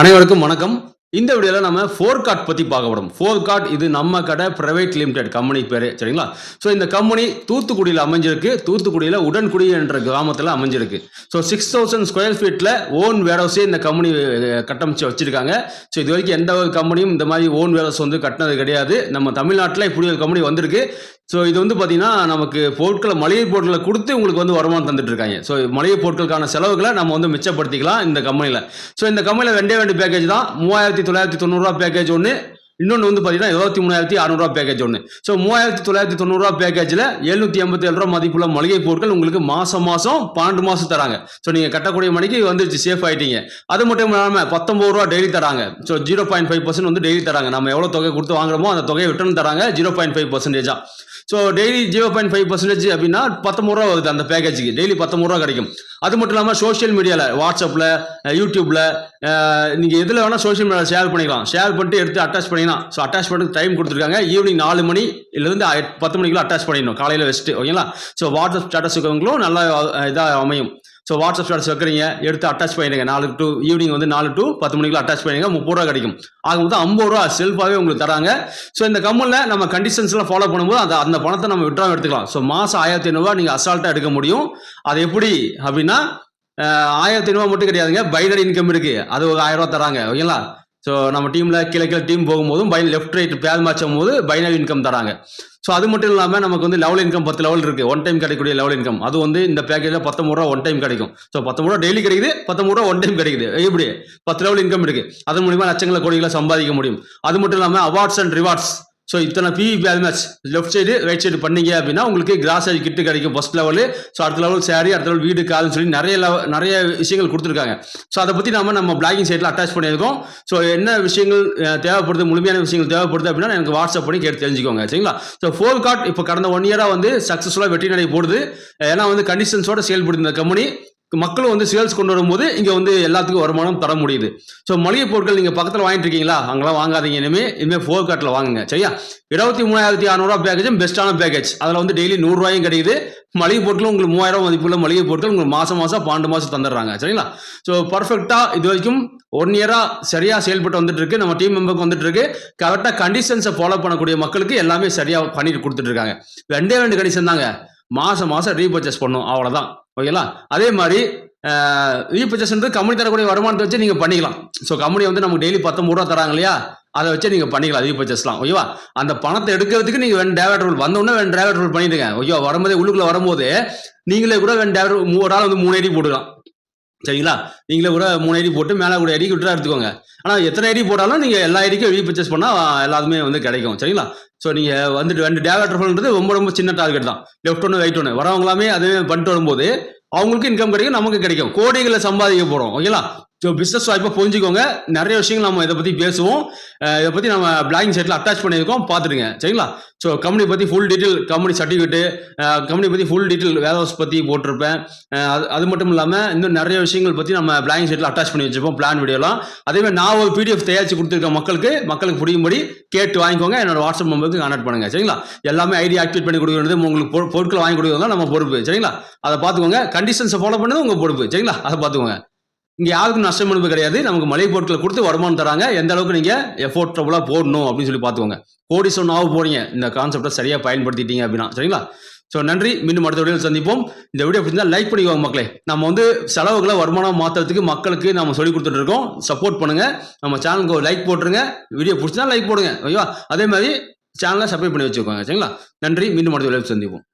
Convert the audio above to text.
அனைவருக்கும் வணக்கம். இந்த வீடியோவில் நம்ம ஃபோர் கார்ட் பற்றி பார்க்க போகிறோம் ஃபோர் கார்ட் இது நம்ம கடை பிரைவேட் லிமிடெட் கம்பெனி பேர் சரிங்களா? ஸோ இந்த கம்பெனி தூத்துக்குடியில் அமைஞ்சிருக்கு. தூத்துக்குடியில் உடன்குடி என்ற கிராமத்தில் அமைஞ்சிருக்கு. ஸோ சிக்ஸ் தௌசண்ட் ஸ்கொயர் ஃபீட்டில் ஓன் வேர்ஹவுஸே இந்த கம்பெனி கட்டமைச்சு வச்சுருக்காங்க. ஸோ இது வரைக்கும் எந்த ஒரு கம்பெனியும் இந்த மாதிரி ஓன் வேர்ஹவுஸ் வந்து கட்டினது கிடையாது. நம்ம தமிழ்நாட்டில் இப்படி ஒரு கம்பெனி வந்திருக்கு. ஸோ இது வந்து பார்த்தீங்கன்னா நமக்கு பொருட்களை மளிகை பொருட்களை கொடுத்து உங்களுக்கு வந்து வருமானம் தந்துட்டு இருக்காங்க ஸோ மளிகை பொருட்களுக்கான செலவுகளை நம்ம வந்து மிச்சப்படுத்திக்கலாம் இந்த கம்பெனியில் ஸோ இந்த கம்பெனியில் ரெண்டே ரெண்டு பேக்கேஜ் தான். மூவாயிரத்தி தொள்ளாயிரத்தி தொண்ணூறுரூவா பேக்கேஜ் ஒன்று இன்னொன்று வந்து பார்த்தீங்கன்னா இருபத்தி மூணாயிரத்தி அறநூறுவா பேக்கேஜ் ஒன்று ஸோ மூவாயிரத்தி தொள்ளாயிரத்தி தொண்ணூறுரூவா பேக்கேஜில் எழுநூற்றி எண்பத்தி ஏழு ரூபா மதிப்புள்ள மளிகை பொருட்கள் உங்களுக்கு மாதம் மாதம் பன்னெண்டு மாதம் தராங்க. ஸோ நீங்கள் கட்டக்கூடிய மணிக்கு வந்துருச்சு சேஃப் ஆகிட்டீங்க அது மட்டும் இல்லாமல் பத்தொம்பது ரூபா டெய்லி தராங்க. So zero point five percent வந்து டெய்லி தராங்க. நம்ம எவ்வளோ தொகை கொடுத்து வாங்குறோமோ அந்த தொகையை ரிட்டர்ன் தராங்க zero point five பர்சன்டேஜா so daily zero point five percentage அப்படின்னா பத்தொம்பது ரூபா வருது அந்த பேக்கேஜுக்கு டெய்லி பத்தொம்பது ரூபா கிடைக்கும். அது மட்டும் இல்லாமல் சோஷியல் மீடியாவில் வாட்ஸ்அப்பில் யூடியூப்பில் நீங்கள் எதில் வேணால் சோஷியல் மீடியாவில் ஷேர் பண்ணிக்கலாம். ஷேர் பண்ணிட்டு எடுத்து அட்டாச் ஓகேங்களா ஸோ அட்டாச் பண்ணிட்டு டைம் கொடுத்துருக்காங்க. ஈவினிங் நாலு மணி இருந்து பத்து மணிக்குள்ள அட்டாச் பண்ணிடணும். காலையில் வச்சுட்டு ஓகேங்களா? ஸோ வாட்ஸ்அப் ஸ்டேட்டஸ் இருக்கவங்களும் நல்லா இதாக அமையும். ஸோ வாட்ஸ்அப் ஸ்டேட்டஸ் வைக்கிறீங்க எடுத்து அட்டாச் பண்ணிடுங்க. நாலு டு ஈவினிங் வந்து நாலு டு பத்து மணிக்குள்ள அட்டாச் பண்ணிடுங்க. முப்பது ரூபா கிடைக்கும். ஆக ஐம்பது ரூபா செல்ஃபாகவே உங்களுக்கு தராங்க. ஸோ இந்த கம்மலில் நம்ம கண்டிஷன்ஸ்லாம் ஃபாலோ பண்ணும்போது அந்த அந்த பணத்தை நம்ம விட்ராவும் எடுத்துக்கலாம். ஸோ மாதம் ஆயிரத்தி ஐநூறுரூவா நீங்கள் அசால்ட்டாக எடுக்க முடியும். அது எப்படி? அப்படின்னா ஆயிரத்தி ஐநூறுவா மட்டும் கிடையாதுங்க. பைனரி இன்கம் இருக்குது அது ஒரு ஆயிரம் ரூபா தராங்க. ஓகேங்களா? ஸோ நம்ம டீமில் கீழே கீழே டீம் போகும்போதும் பை லெஃப்ட் ரைட் பேர் மாற்றும் போது பைனரி இன்கம் தராங்க. ஸோ அது மட்டும் இல்லாமல் நமக்கு வந்து லெவல் இன்கம் பத்து லெவல் இருக்குது ஒன் டைம் கிடைக்கக்கூடிய லெவல் இன்கம் அது வந்து இந்த பேக்கேஜில் பத்தொம்பது ரூபா ஒன் டைம் கிடைக்கும். ஸோ பத்தொம்பது ரூபா டெய்லி கிடைக்குது பத்தொம்பது ரூபா ஒன் டைம் கிடைக்குது. எப்படி பத்து லெவல் இன்கம் இருக்குது அதன் மூலிமா லட்சங்களை கோடிகளை சம்பாதிக்க முடியும். அது மட்டும் இல்லாமல் அவார்ட்ஸ் அண்ட் ரிவார்ட்ஸ் ஸோ இத்தனை பிவி அது match left side right side பண்ணீங்க அப்படின்னா உங்களுக்கு கிராசரி கிட்டு கிடைக்கும். ஃபஸ்ட் லெவலு ஸோ அடுத்த லெவல் சேரீ அடுத்த லெவல் வீடு காதுன்னு சொல்லி நிறைய லெவல் நிறைய விஷயங்கள் கொடுத்துருக்காங்க. ஸோ அதை பற்றி நம்ம நம்ம பிளாகிங் சைட்டில் அட்டாச் பண்ணியிருக்கோம். ஸோ என்ன விஷயங்கள் தேவைப்படுது முழுமையான விஷயங்கள் தேவைப்படுது அப்படின்னா எனக்கு வாட்ஸ்அப் பண்ணி கேட்டு தெரிஞ்சுக்கோங்க. சரிங்களா? ஸோ ஃபோர் கார்ட் இப்போ கடந்த ஒன் இயராக வந்து சக்ஸஸ்ஃபுல்லாக வெற்றி நடை போடுது. ஏன்னா வந்து கண்டிஷன்ஸோட செயல்படுது இந்த கம்பெனி மக்களும் வந்து சேல்ஸ் கொண்டு வரும்போது இங்கே வந்து எல்லாத்துக்கும் வருமானம் தர முடியுது. ஸோ மளிகை பொருட்கள் நீங்கள் பக்கத்தில் வாங்கிட்டு இருக்கீங்களா? அங்கெல்லாம் வாங்காதீங்க. இனிமே இனிமேல் ஃபோர் கார்ட்டில் வாங்குங்க. சரியா? இருபத்தி மூணாயிரத்தி அறநூறுவா பேக்கேஜும் பெஸ்ட்டான பேக்கேஜ் அதில் வந்து டெய்லி நூறுரூவாயும் கிடைக்குது. மளிகை பொருட்களும் உங்களுக்கு மூவாயிரம் மதிப்புள்ள மளிகை பொருட்கள் உங்களுக்கு மாதம் மாதம் பன்னெண்டு மாதம் தந்துடுறாங்க. சரிங்களா? ஸோ பர்ஃபெக்டாக இது வரைக்கும் ஒன் இயராக சரியாக செயல்பட்டு வந்துட்டு இருக்கு. நம்ம டீம் மெம்பருக்கு வந்துட்டு இருக்கு. கரெக்டாக கண்டிஷன்ஸை ஃபாலோ பண்ணக்கூடிய மக்களுக்கு எல்லாமே சரியாக பண்ணிட்டு கொடுத்துட்டு இருக்காங்க. ரெண்டே ரெண்டு கண்டிஷன் தாங்க. மாதம் மாதம் ரீபர்ச்சேஸ் பண்ணும். அவ்வளோதான் ஓகேங்களா அதே மாதிரி ரீபர்ச்சேஸ்ன்றது கம்பெனி தரக்கூடிய வருமானத்தை வச்சு நீங்கள் பண்ணிக்கலாம். ஸோ கம்பெனி வந்து நமக்கு டெய்லி பத்தொம்பது ரூபா தராங்க இல்லையா? அதை வச்சு நீங்கள் பண்ணிக்கலாம் ரீபர்ச்சேஸ்லாம் ஓகேவா அந்த பணத்தை எடுக்கிறதுக்கு நீங்கள் வேணும் டேவேட் ரூல் வந்தோடனே வேணும் டேவேட் ரூல் பண்ணிடுங்க. ஓகேவா வரும்போதே உள்ளுக்குள்ளே வரும்போது நீங்களே கூட வேணும் டேவேட் மூ ஒரு ஆள் வந்து மூணு ஐடி போட்டுக்கலாம். சரிங்களா? நீங்களே கூட மூணு ஐடி போட்டு மேலே கூட ஐடிக்கு விட்டுறா எடுத்துக்கோங்க. ஆனால் எத்தனை ஐடி போட்டாலும் நீங்கள் எல்லா ஐடிக்கும் ரீபர்ச்சேஸ் பண்ணால் எல்லாத்துமே வந்து கிடைக்கும். சரிங்களா? ஸோ நீங்கள் வந்துட்டு ரெண்டு டேவட் ரொம்ப ரொம்ப சின்ன டார்கெட் தான். லெஃப்ட் ஒன்று ரைட் ஒன்று வரவங்களாமே அதே பண்ணிட்டு வரும்போது அவங்களுக்கு இன்கம் கிடைக்கும் நமக்கு கிடைக்கும். கோடிகளை சம்பாதிக்க போகிறோம் ஓகேங்களா? ஸோ பிஸ்னஸ் வாய்ப்பாக புரிஞ்சுக்கோங்க. நிறைய விஷயங்கள் நம்ம இதை பற்றி பேசுவோம். இதை பற்றி நம்ம பிளாகிங் சைட்டில் அட்டாச் பண்ணியிருக்கோம். பார்த்துருங்க சரிங்களா? ஸோ கம்பெனி பற்றி full detail company certificate company பற்றி ஃபுல் டீட்டெயில் வேர் ஹவுஸ் பற்றி போட்டிருப்பேன். அது அது மட்டும் இல்லாமல் இன்னும் நிறைய விஷயங்கள் பற்றி நம்ம பிளாகிங் சைட்டில் அட்டாச் பண்ணி வச்சுப்போம் பிளான் வீடியோலாம் அதேமாதிரி நான் ஒரு பிடிஎஃப் தயாரித்து கொடுத்துருக்க மக்களுக்கு. மக்களுக்கு புரியும்படி கேட்டு வாங்கிக்கோங்க. என்னோட வாட்ஸ்அப் நம்பருக்கு கான்டாக்ட் பண்ணுங்க. சரிங்களா? எல்லாமே ஐடி ஆக்டிவேட் பண்ணி கொடுக்குறது உங்களுக்கு பொருட்களை வாங்கி கொடுக்குறது நம்ம பொறுப்பு. சரிங்களா? அதை பார்த்துக்கோங்க. கண்டிஷன்ஸை ஃபாலோ பண்ணது உங்கள் பொறுப்பு. சரிங்களா? அதை பார்த்துக்கோங்க. இங்கே யாருக்கும் நஷ்டம் அனுப்பு கிடையாது. நமக்கு மளிகை பொருட்களை கொடுத்து வருமானம் தராங்க. எந்த அளவுக்கு நீங்கள் எஃபோர்டபுளாக போடணும் அப்படின்னு சொல்லி பார்த்துக்கோங்க. கோடி சொன்னாவு போறீங்க. இந்த கான்செப்டை சரியாக பயன்படுத்திட்டீங்க அப்படின்னா. சரிங்களா? ஸோ நன்றி. மீண்டும் அடுத்த வீடியோவில் சந்திப்போம். இந்த வீடியோ பிடிச்சா லைக் பண்ணிக்கோங்க மக்களே. நம்ம வந்து செலவுகளை வருமானம் மாற்றுறதுக்கு மக்களுக்கு நம்ம சொல்லி கொடுத்துட்டு இருக்கோம். சப்போர்ட் பண்ணுங்க. நம்ம சேனலுக்கு ஒரு லைக் போட்டுருங்க. வீடியோ பிடிச்சா லைக் போடுங்க. ஓகேவா? அதே மாதிரி சேனலை சப்ஸ்கிரைப் பண்ணி வச்சுக்கோங்க. சரிங்களா? நன்றி. மீண்டும் அடுத்த வீடியோவில் சந்திப்போம்.